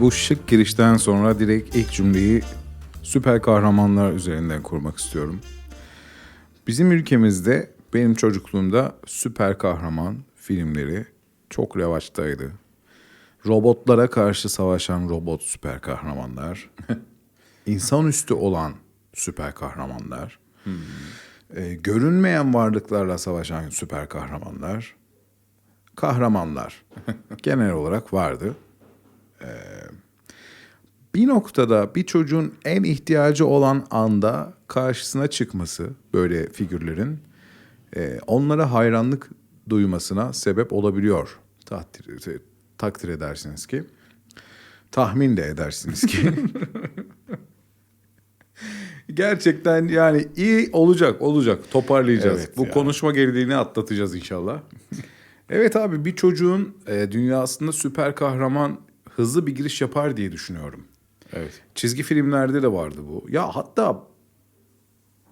Bu şık girişten sonra direkt ilk cümleyi süper kahramanlar üzerinden kurmak istiyorum. Bizim ülkemizde benim çocukluğumda süper kahraman filmleri çok revaçtaydı. Robotlara karşı savaşan robot süper kahramanlar. insanüstü olan süper kahramanlar. Ee, görünmeyen varlıklarla savaşan süper kahramanlar. Kahramanlar genel olarak vardı bir noktada bir çocuğun en ihtiyacı olan anda karşısına çıkması böyle figürlerin e, onlara hayranlık duymasına sebep olabiliyor. Takdir, takdir edersiniz ki. Tahmin de edersiniz ki. Gerçekten yani iyi olacak, olacak. Toparlayacağız. Evet Bu ya. konuşma geriliğini atlatacağız inşallah. evet abi bir çocuğun e, dünyasında süper kahraman hızlı bir giriş yapar diye düşünüyorum. Evet. Çizgi filmlerde de vardı bu. Ya hatta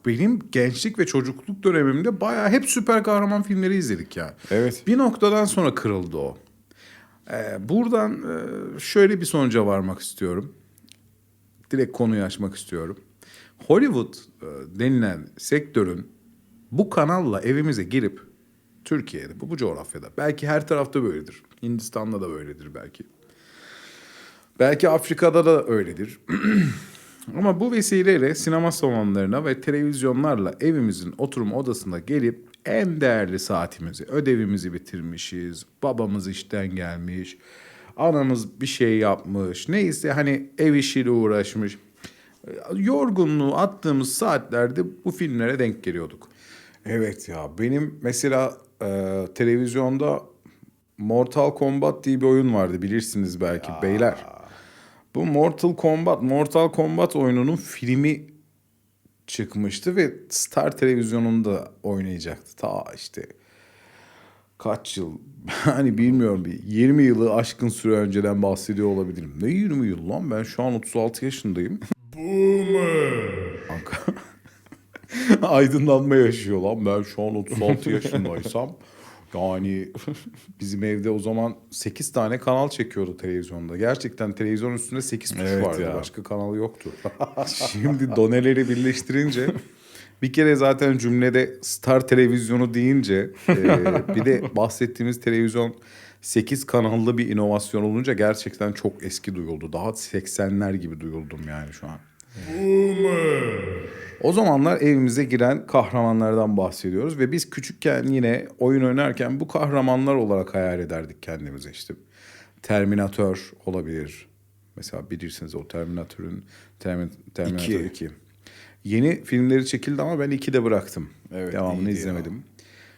benim gençlik ve çocukluk dönemimde bayağı hep süper kahraman filmleri izledik ya. Evet. Bir noktadan sonra kırıldı o. Ee, buradan e, şöyle bir sonuca varmak istiyorum. Direkt konuyu açmak istiyorum. Hollywood e, denilen sektörün bu kanalla evimize girip Türkiye'de, bu, bu coğrafyada, belki her tarafta böyledir. Hindistan'da da böyledir belki. Belki Afrika'da da öyledir. Ama bu vesileyle sinema salonlarına ve televizyonlarla evimizin oturma odasına gelip en değerli saatimizi, ödevimizi bitirmişiz, babamız işten gelmiş, anamız bir şey yapmış, neyse hani ev işiyle uğraşmış. Yorgunluğu attığımız saatlerde bu filmlere denk geliyorduk. Evet ya benim mesela e, televizyonda Mortal Kombat diye bir oyun vardı bilirsiniz belki beyler. Bu Mortal Kombat, Mortal Kombat oyununun filmi çıkmıştı ve Star televizyonunda oynayacaktı. Ta işte kaç yıl hani bilmiyorum bir 20 yılı aşkın süre önceden bahsediyor olabilirim. Ne 20 yıl lan ben şu an 36 yaşındayım. Boomer. Kanka. Aydınlanma yaşıyor lan ben şu an 36 yaşındaysam. Yani bizim evde o zaman 8 tane kanal çekiyordu televizyonda. Gerçekten televizyon üstünde 8 tuş Evet vardı. ya. Başka kanal yoktu. Şimdi doneleri birleştirince bir kere zaten cümlede Star televizyonu deyince e, bir de bahsettiğimiz televizyon 8 kanallı bir inovasyon olunca gerçekten çok eski duyuldu. Daha 80'ler gibi duyuldum yani şu an. O zamanlar evimize giren kahramanlardan bahsediyoruz ve biz küçükken yine oyun oynarken bu kahramanlar olarak hayal ederdik kendimize işte. Terminator olabilir. Mesela bilirsiniz o Terminator'ın Termin, Terminator İki. 2. Yeni filmleri çekildi ama ben 2'de bıraktım. Evet, Devamını iyiydi ya. izlemedim.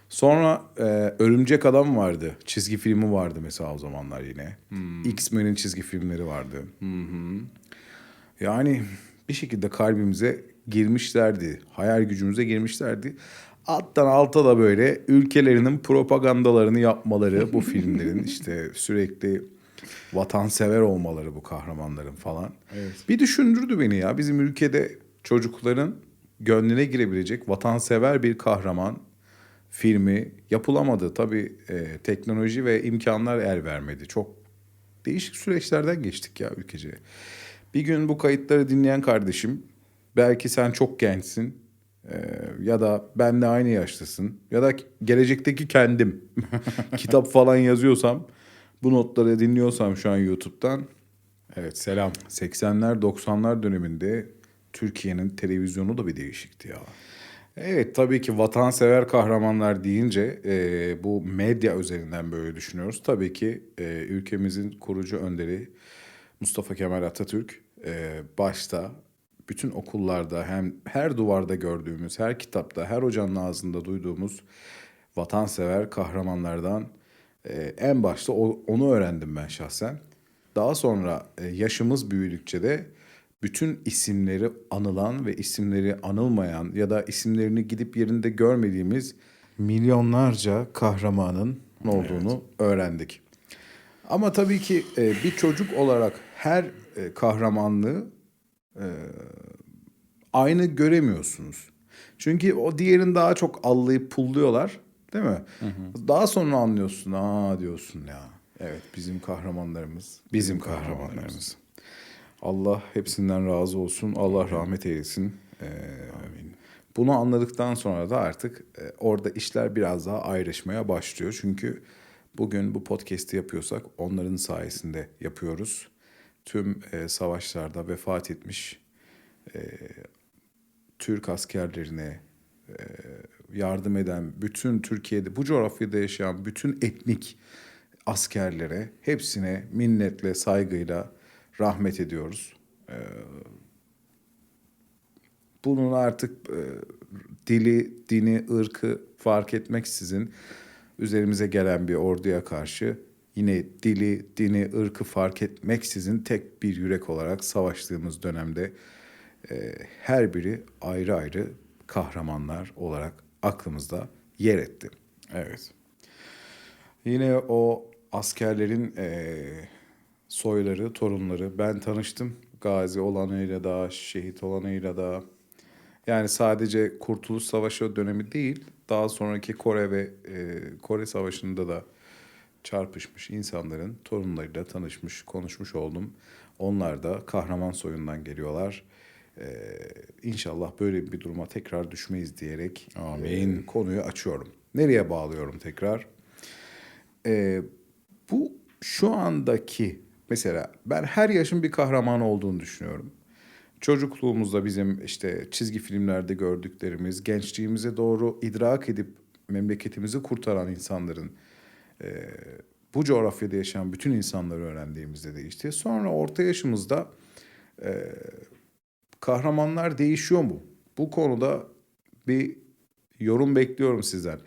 Sonra e, Örümcek Adam vardı. Çizgi filmi vardı mesela o zamanlar yine. Hmm. X-Men'in çizgi filmleri vardı. Yani bir şekilde kalbimize girmişlerdi. Hayal gücümüze girmişlerdi. Alttan alta da böyle ülkelerinin propagandalarını yapmaları bu filmlerin işte sürekli vatansever olmaları bu kahramanların falan. Evet. Bir düşündürdü beni ya bizim ülkede çocukların gönlüne girebilecek vatansever bir kahraman filmi yapılamadı. Tabii e, teknoloji ve imkanlar el vermedi. Çok değişik süreçlerden geçtik ya ülkece. Bir gün bu kayıtları dinleyen kardeşim belki sen çok gençsin e, ya da benle aynı yaştasın ya da gelecekteki kendim kitap falan yazıyorsam bu notları dinliyorsam şu an YouTube'dan evet selam 80'ler 90'lar döneminde Türkiye'nin televizyonu da bir değişikti ya. Evet tabii ki vatansever kahramanlar deyince e, bu medya üzerinden böyle düşünüyoruz. Tabii ki e, ülkemizin kurucu önderi Mustafa Kemal Atatürk e, başta bütün okullarda hem her duvarda gördüğümüz, her kitapta, her hocanın ağzında duyduğumuz vatansever kahramanlardan e, en başta o- onu öğrendim ben şahsen. Daha sonra e, yaşımız büyüdükçe de bütün isimleri anılan ve isimleri anılmayan ya da isimlerini gidip yerinde görmediğimiz milyonlarca kahramanın olduğunu öğrendik. Ama tabii ki e, bir çocuk olarak her kahramanlığı e, aynı göremiyorsunuz. Çünkü o diğerini daha çok allayıp pulluyorlar değil mi? Daha sonra anlıyorsun aa diyorsun ya. Evet bizim kahramanlarımız. Bizim kahramanlarımız. Allah hepsinden razı olsun. Allah rahmet eylesin. Ee, Bunu anladıktan sonra da artık e, orada işler biraz daha ayrışmaya başlıyor. Çünkü bugün bu podcast'i yapıyorsak onların sayesinde yapıyoruz. Tüm e, savaşlarda vefat etmiş e, Türk askerlerine e, yardım eden bütün Türkiye'de bu coğrafyada yaşayan bütün etnik askerlere hepsine minnetle saygıyla rahmet ediyoruz. E, bunun artık e, dili, dini, ırkı fark etmeksizin üzerimize gelen bir orduya karşı yine dili, dini, ırkı fark etmeksizin tek bir yürek olarak savaştığımız dönemde e, her biri ayrı ayrı kahramanlar olarak aklımızda yer etti. Evet. Yine o askerlerin e, soyları, torunları ben tanıştım. Gazi olanıyla da, şehit olanıyla da. Yani sadece Kurtuluş Savaşı dönemi değil, daha sonraki Kore ve e, Kore Savaşı'nda da çarpışmış insanların torunlarıyla tanışmış, konuşmuş oldum. Onlar da kahraman soyundan geliyorlar. Ee, inşallah böyle bir duruma tekrar düşmeyiz diyerek e, konuyu açıyorum. Nereye bağlıyorum tekrar? Ee, bu şu andaki mesela ben her yaşın bir kahraman olduğunu düşünüyorum. Çocukluğumuzda bizim işte çizgi filmlerde gördüklerimiz, gençliğimize doğru idrak edip memleketimizi kurtaran insanların e, bu coğrafyada yaşayan bütün insanları öğrendiğimizde değişti. Sonra orta yaşımızda e, kahramanlar değişiyor mu? Bu konuda bir yorum bekliyorum sizden.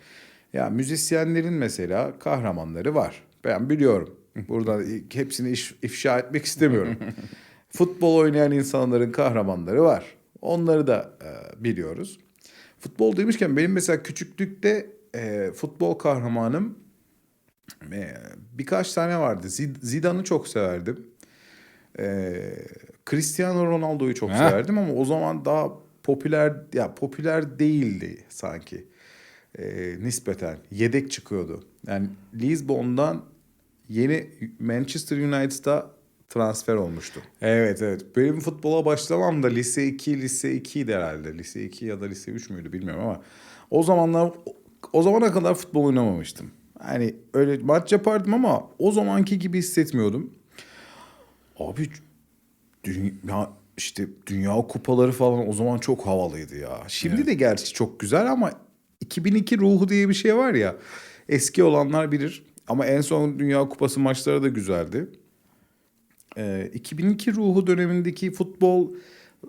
Ya müzisyenlerin mesela kahramanları var. Ben biliyorum. Burada hepsini iş, ifşa etmek istemiyorum. Futbol oynayan insanların kahramanları var. Onları da e, biliyoruz. Futbol demişken benim mesela küçüklükte e, futbol kahramanım birkaç tane vardı. Zidane'ı çok severdim. E, Cristiano Ronaldo'yu çok ha. severdim ama o zaman daha popüler ya popüler değildi sanki. E, nispeten yedek çıkıyordu. Yani Lisbon'dan yeni Manchester United'a transfer olmuştu. Evet evet. Benim futbola başlamam da lise 2, lise 2'ydi herhalde. Lise 2 ya da lise 3 müydü bilmiyorum ama o zamanlar o zamana kadar futbol oynamamıştım. Hani öyle maç yapardım ama o zamanki gibi hissetmiyordum. Abi dünya işte dünya kupaları falan o zaman çok havalıydı ya. Şimdi evet. de gerçi çok güzel ama 2002 ruhu diye bir şey var ya. Eski olanlar bilir. Ama en son Dünya Kupası maçları da güzeldi. Ee, 2002 ruhu dönemindeki futbol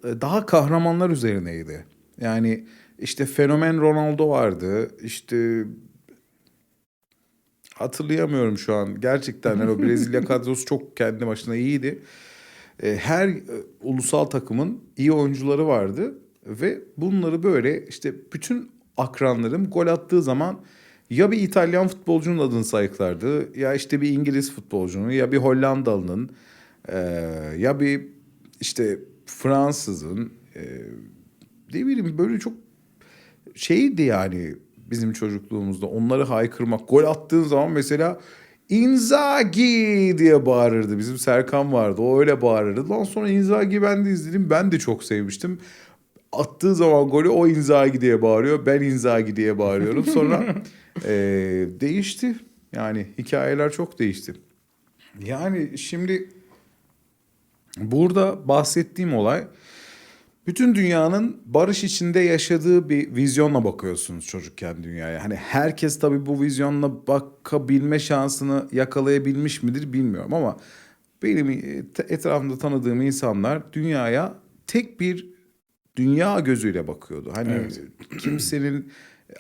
e, daha kahramanlar üzerineydi. Yani işte fenomen Ronaldo vardı. İşte hatırlayamıyorum şu an. Gerçekten yani o Brezilya kadrosu çok kendi başına iyiydi. Ee, her e, ulusal takımın iyi oyuncuları vardı ve bunları böyle işte bütün akranlarım gol attığı zaman ya bir İtalyan futbolcunun adını sayıklardı ya işte bir İngiliz futbolcunun ya bir Hollandalı'nın e, ya bir işte Fransız'ın e, ne bileyim böyle çok şeydi yani bizim çocukluğumuzda onları haykırmak. Gol attığın zaman mesela Inzaghi diye bağırırdı. Bizim Serkan vardı. O öyle bağırırdı. Ondan sonra Inzaghi ben de izledim. Ben de çok sevmiştim. Attığı zaman golü o Inzaghi diye bağırıyor. Ben Inzaghi diye bağırıyorum. Sonra e, değişti. Yani hikayeler çok değişti. Yani şimdi burada bahsettiğim olay bütün dünyanın barış içinde yaşadığı bir vizyonla bakıyorsunuz çocukken dünyaya. Hani herkes tabii bu vizyonla bakabilme şansını yakalayabilmiş midir bilmiyorum ama benim etrafımda tanıdığım insanlar dünyaya tek bir dünya gözüyle bakıyordu. Hani evet. kimsenin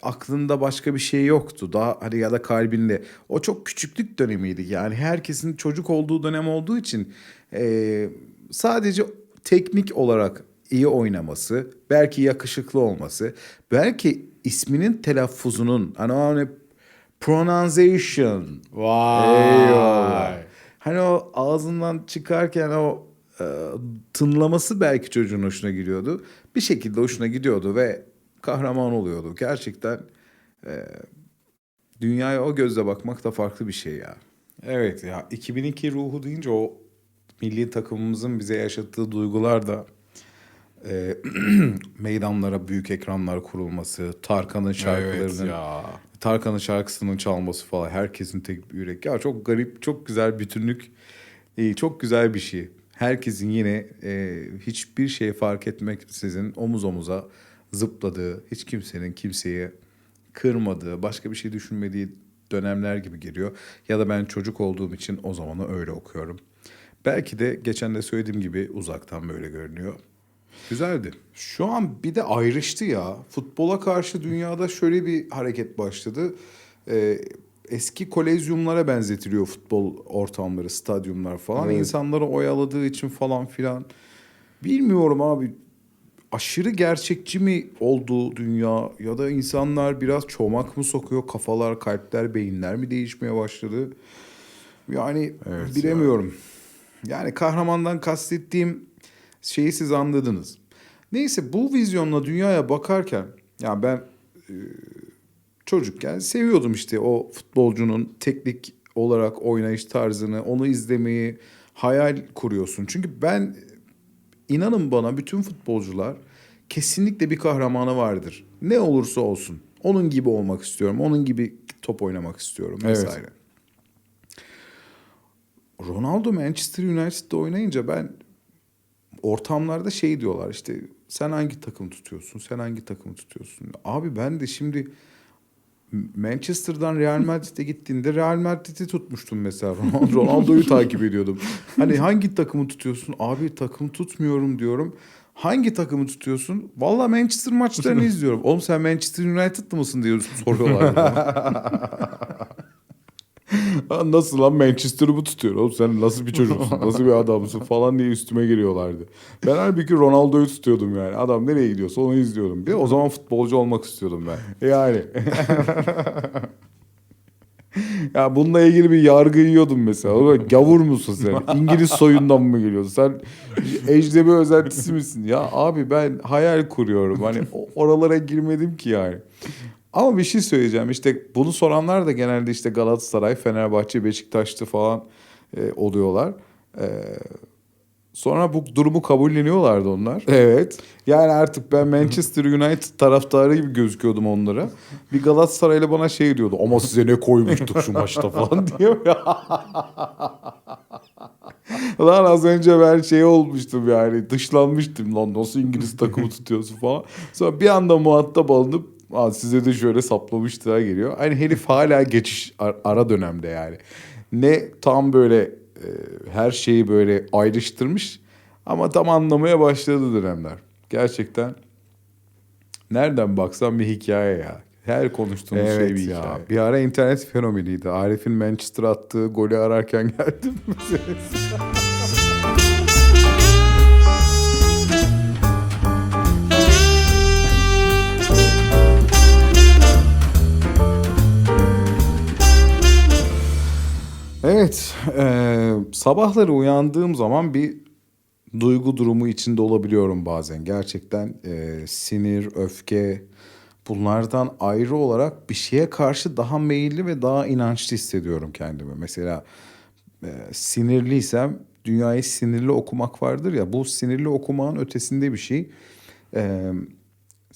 aklında başka bir şey yoktu. Daha hani ya da kalbinde. O çok küçüklük dönemiydi. Yani herkesin çocuk olduğu dönem olduğu için e, sadece teknik olarak iyi oynaması, belki yakışıklı olması, belki isminin telaffuzunun hani o hani pronunciation. Vay. Eyvallah. Hani o ağzından çıkarken o e, tınlaması belki çocuğun hoşuna gidiyordu. Bir şekilde hoşuna gidiyordu ve kahraman oluyordu. Gerçekten e, dünyaya o gözle bakmak da farklı bir şey ya. Evet ya 2002 ruhu deyince o milli takımımızın bize yaşattığı duygular da e, meydanlara büyük ekranlar kurulması, Tarkan'ın şarkılarının ya. Tarkan'ın şarkısının çalması falan herkesin tek bir yürek. Ya çok garip, çok güzel bütünlük. e, çok güzel bir şey. Herkesin yine e, hiçbir şey fark etmeksizin omuz omuza zıpladığı, hiç kimsenin kimseyi kırmadığı, başka bir şey düşünmediği dönemler gibi geliyor. Ya da ben çocuk olduğum için o zamanı öyle okuyorum. Belki de geçen de söylediğim gibi uzaktan böyle görünüyor. Güzeldi. Şu an bir de ayrıştı ya. Futbola karşı dünyada şöyle bir hareket başladı. Ee, eski kolezyumlara benzetiliyor futbol ortamları, stadyumlar falan. Evet. İnsanları oyaladığı için falan filan. Bilmiyorum abi. Aşırı gerçekçi mi oldu dünya ya da insanlar biraz çomak mı sokuyor kafalar, kalpler, beyinler mi değişmeye başladı? Yani Evet bilemiyorum. Yani kahramandan kastettiğim şeyi siz anladınız. Neyse bu vizyonla dünyaya bakarken ya ben e, çocukken seviyordum işte o futbolcunun teknik olarak oynayış tarzını, onu izlemeyi hayal kuruyorsun. Çünkü ben inanın bana bütün futbolcular kesinlikle bir kahramanı vardır. Ne olursa olsun. Onun gibi olmak istiyorum. Onun gibi top oynamak istiyorum Evet. vesaire. Ronaldo Manchester United'da oynayınca ben ortamlarda şey diyorlar işte sen hangi takım tutuyorsun? Sen hangi takımı tutuyorsun? Abi ben de şimdi Manchester'dan Real Madrid'e gittiğinde Real Madrid'i tutmuştum mesela. Ronaldo'yu takip ediyordum. Hani hangi takımı tutuyorsun? Abi takım tutmuyorum diyorum. Hangi takımı tutuyorsun? Valla Manchester maçlarını izliyorum. Oğlum sen Manchester United'lı mısın diye soruyorlar. Nasıl lan Manchester'ı mı tutuyor? Oğlum sen nasıl bir çocuksun? Nasıl bir adamsın falan diye üstüme geliyorlardı. Ben halbuki Ronaldo'yu tutuyordum yani. Adam nereye gidiyorsa onu izliyordum. Bir de o zaman futbolcu olmak istiyordum ben. Yani. ya bununla ilgili bir yargı yiyordum mesela. Oğlum, Gavur musun sen? İngiliz soyundan mı geliyorsun? Sen ecnebi özentisi misin? Ya abi ben hayal kuruyorum. Hani oralara girmedim ki yani. Ama bir şey söyleyeceğim. İşte bunu soranlar da genelde işte Galatasaray, Fenerbahçe, Beşiktaş'tı falan e, oluyorlar. E, sonra bu durumu kabulleniyorlardı onlar. Evet. Yani artık ben Manchester United taraftarı gibi gözüküyordum onlara. Bir Galatasaraylı bana şey diyordu. Ama size ne koymuştuk şu maçta falan diyor. Lan az önce ben şey olmuştum yani dışlanmıştım lan nasıl İngiliz takımı tutuyorsun falan. Sonra bir anda muhatap alınıp Aa, size de şöyle saplamıştığa geliyor. Hani herif hala geçiş ar- ara dönemde yani. Ne tam böyle e, her şeyi böyle ayrıştırmış ama tam anlamaya başladı dönemler. Gerçekten nereden baksan bir hikaye ya. Her konuştuğumuz şey Evet bir ya. hikaye. Bir ara internet fenomeniydi. Arif'in Manchester'a attığı golü ararken geldim. Evet, e, sabahları uyandığım zaman bir duygu durumu içinde olabiliyorum bazen. Gerçekten e, sinir, öfke bunlardan ayrı olarak bir şeye karşı daha meyilli ve daha inançlı hissediyorum kendimi. Mesela e, sinirliysem dünyayı sinirli okumak vardır ya bu sinirli okumanın ötesinde bir şey. E,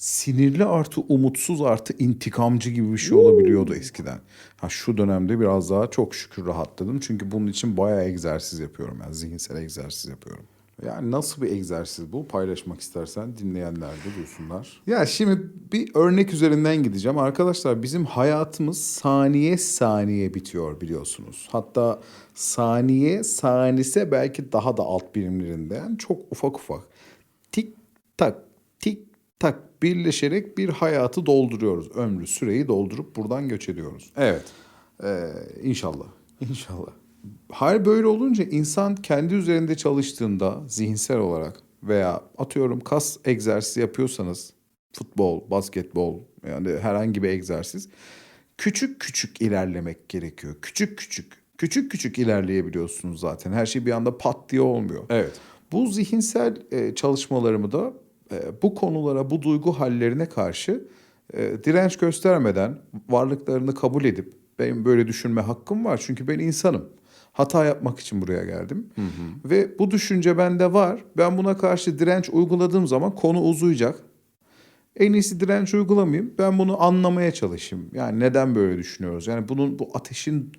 sinirli artı umutsuz artı intikamcı gibi bir şey olabiliyordu eskiden. Ha şu dönemde biraz daha çok şükür rahatladım. Çünkü bunun için bayağı egzersiz yapıyorum. Yani zihinsel egzersiz yapıyorum. Yani nasıl bir egzersiz bu? Paylaşmak istersen dinleyenler de duysunlar. Ya şimdi bir örnek üzerinden gideceğim. Arkadaşlar bizim hayatımız saniye saniye bitiyor biliyorsunuz. Hatta saniye sanise belki daha da alt birimlerinde. Yani çok ufak ufak. Tik tak tik tak birleşerek bir hayatı dolduruyoruz. Ömrü, süreyi doldurup buradan göç ediyoruz. Evet. Ee, inşallah. İnşallah. Hal böyle olunca insan kendi üzerinde çalıştığında zihinsel olarak veya atıyorum kas egzersizi yapıyorsanız futbol, basketbol yani herhangi bir egzersiz küçük küçük ilerlemek gerekiyor. Küçük küçük. Küçük küçük ilerleyebiliyorsunuz zaten. Her şey bir anda pat diye olmuyor. Evet. Bu zihinsel e, çalışmalarımı da bu konulara, bu duygu hallerine karşı e, direnç göstermeden varlıklarını kabul edip benim böyle düşünme hakkım var çünkü ben insanım. Hata yapmak için buraya geldim. Ve bu düşünce bende var. Ben buna karşı direnç uyguladığım zaman konu uzayacak. En iyisi direnç uygulamayayım. Ben bunu anlamaya çalışayım. Yani neden böyle düşünüyoruz? Yani bunun bu ateşin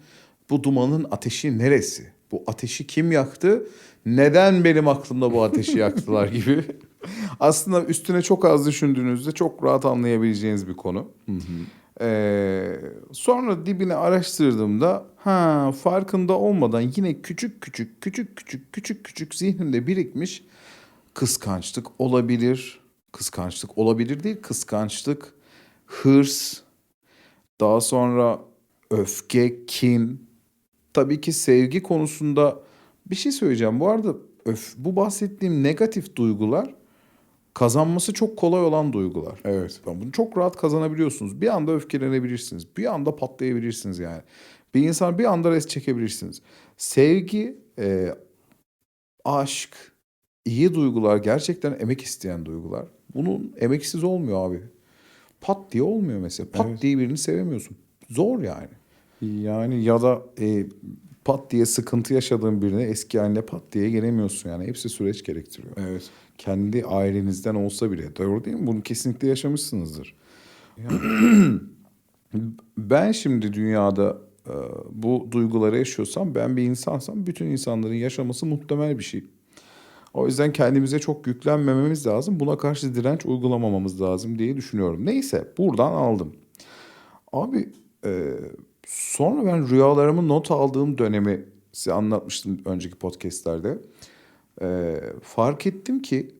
bu dumanın ateşi neresi? Bu ateşi kim yaktı? Neden benim aklımda bu ateşi yaktılar gibi. Aslında üstüne çok az düşündüğünüzde çok rahat anlayabileceğiniz bir konu. Ee, sonra dibine araştırdığımda ha farkında olmadan yine küçük küçük küçük küçük küçük küçük zihnimde birikmiş kıskançlık olabilir. Kıskançlık olabilir değil, kıskançlık, hırs, daha sonra öfke, kin. Tabii ki sevgi konusunda bir şey söyleyeceğim. Bu arada öf, bu bahsettiğim negatif duygular kazanması çok kolay olan duygular. Evet. Bunu çok rahat kazanabiliyorsunuz. Bir anda öfkelenebilirsiniz. Bir anda patlayabilirsiniz yani. Bir insan bir anda res çekebilirsiniz. Sevgi, e, aşk, iyi duygular gerçekten emek isteyen duygular. Bunun emeksiz olmuyor abi. Pat diye olmuyor mesela. Pat Evet. diye birini sevemiyorsun. Zor yani. Yani ya da E, pat diye sıkıntı yaşadığın birine eski haline pat diye gelemiyorsun yani. Hepsi süreç gerektiriyor. evet. Kendi ailenizden olsa bile. Doğru değil mi? Bunu kesinlikle yaşamışsınızdır. ben şimdi dünyada e, bu duyguları yaşıyorsam, ben bir insansam bütün insanların yaşaması muhtemel bir şey. O yüzden kendimize çok yüklenmememiz lazım. Buna karşı direnç uygulamamamız lazım diye düşünüyorum. Neyse buradan aldım. Abi e, sonra ben rüyalarımı not aldığım dönemi size anlatmıştım önceki podcastlerde. E, fark ettim ki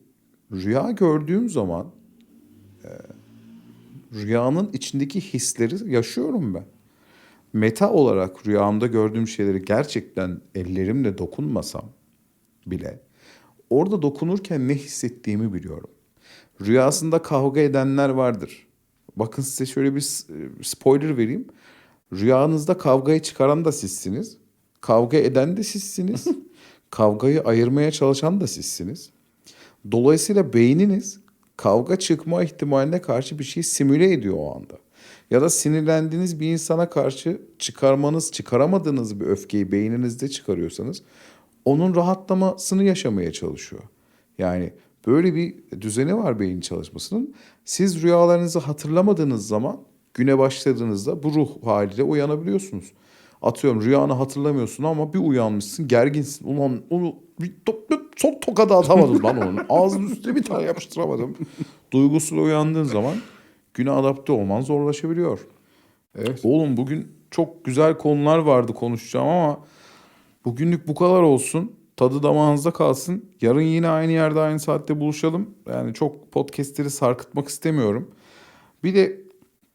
rüya gördüğüm zaman e, rüyanın içindeki hisleri yaşıyorum ben. Meta olarak rüyamda gördüğüm şeyleri gerçekten ellerimle dokunmasam bile orada dokunurken ne hissettiğimi biliyorum. Rüyasında kavga edenler vardır. Bakın size şöyle bir e, spoiler vereyim. Rüyanızda kavgayı çıkaran da sizsiniz. Kavga eden de sizsiniz. Kavgayı ayırmaya çalışan da sizsiniz. Dolayısıyla beyniniz kavga çıkma ihtimaline karşı bir şey simüle ediyor o anda. Ya da sinirlendiğiniz bir insana karşı çıkarmanız, çıkaramadığınız bir öfkeyi beyninizde çıkarıyorsanız onun rahatlamasını yaşamaya çalışıyor. Yani böyle bir düzeni var beyin çalışmasının. Siz rüyalarınızı hatırlamadığınız zaman güne başladığınızda bu ruh haliyle uyanabiliyorsunuz. Atıyorum rüyanı hatırlamıyorsun ama bir uyanmışsın gerginsin. Ulan onu bir to- bir son tokada atamadım lan onun. Ağzının üstüne bir tane yapıştıramadım. Duygusuyla uyandığın zaman güne adapte olman zorlaşabiliyor. Evet. Oğlum bugün çok güzel konular vardı konuşacağım ama bugünlük bu kadar olsun. Tadı damağınızda kalsın. Yarın yine aynı yerde aynı saatte buluşalım. Yani çok podcastleri sarkıtmak istemiyorum. Bir de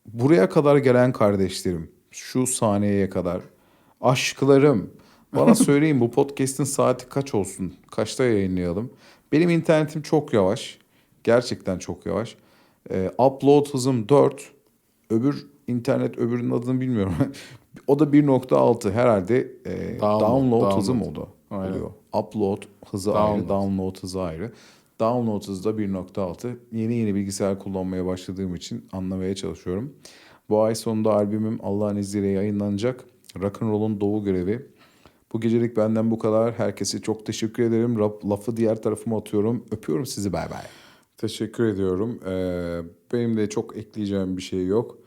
buraya kadar gelen kardeşlerim, şu sahneye kadar, aşklarım. Bana söyleyin bu podcast'in saati kaç olsun? Kaçta yayınlayalım? Benim internetim çok yavaş. Gerçekten çok yavaş. Ee, upload hızım 4. Öbür internet öbürünün adını bilmiyorum. o da 1.6 herhalde e, Download, download, hızı mı o download. da Aynen. oluyor. Upload hızı ayrı, Download. download hızı ayrı. Download hızı da 1.6. Yeni yeni bilgisayar kullanmaya başladığım için anlamaya çalışıyorum. Bu ay sonunda albümüm Allah'ın izniyle yayınlanacak. Rock'n'Roll'un Doğu Görevi. Bu gecelik benden bu kadar. Herkese çok teşekkür ederim. Lafı diğer tarafıma atıyorum. Öpüyorum sizi. Bay bay. Teşekkür ediyorum. Ee, benim de çok ekleyeceğim bir şey yok.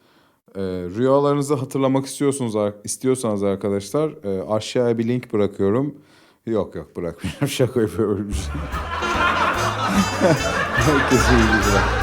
Ee, rüyalarınızı hatırlamak istiyorsunuz istiyorsanız arkadaşlar e, aşağıya bir link bırakıyorum. Yok yok bırakmıyorum. Şaka yapıyorum. Herkese iyi geceler.